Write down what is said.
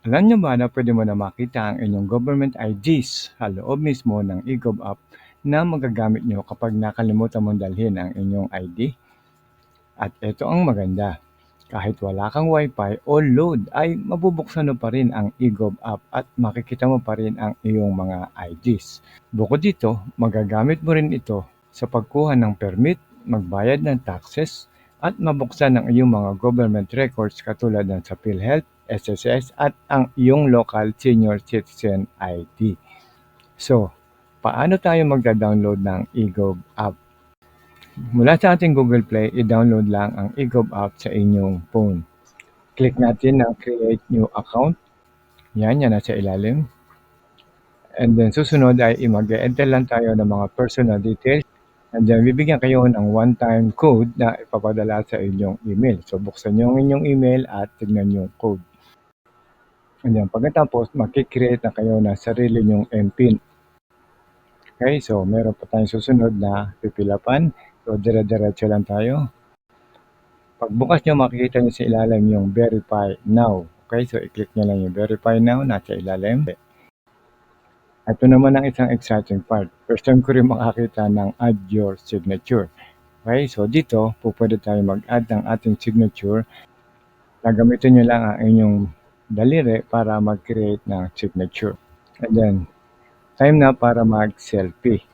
Alam niyo ba na pwede mo na makita ang inyong government IDs sa loob mismo ng eGov app na magagamit niyo kapag nakalimutan mong dalhin ang inyong ID? At ito ang maganda, kahit wala kang wifi o load ay mabubuksan mo pa rin ang eGov app at makikita mo pa rin ang iyong mga IDs. Bukod dito, magagamit mo rin ito sa pagkuha ng permit, magbayad ng taxes, at mabuksan ang iyong mga government records katulad ng sa PhilHealth, SSS at ang iyong local senior citizen ID. So, paano tayo magda-download ng eGov app? Mula sa ating Google Play, i-download lang ang eGov app sa inyong phone. Click natin ang create new account. Yan, yan nasa ilalim. And then susunod ay mag-enter lang tayo ng mga personal details. And bibigyan kayo ng one-time code na ipapadala sa inyong email. So buksan nyo ang inyong email at tignan yung code. And then pagkatapos, makikreate na kayo ng sarili nyong MPIN. Okay, so meron pa tayong susunod na pipilapan. So dire-diretso lang tayo. Pagbukas nyo, makikita nyo sa ilalim yung verify now. Okay, so i-click nyo lang yung verify now, nasa ilalim. Ito naman ang isang exciting part. First time ko rin makakita ng add your signature. Okay, so dito, po pwede tayo mag-add ng ating signature. Gagamitin nyo lang ang inyong daliri para mag-create ng signature. And then, time na para mag-selfie.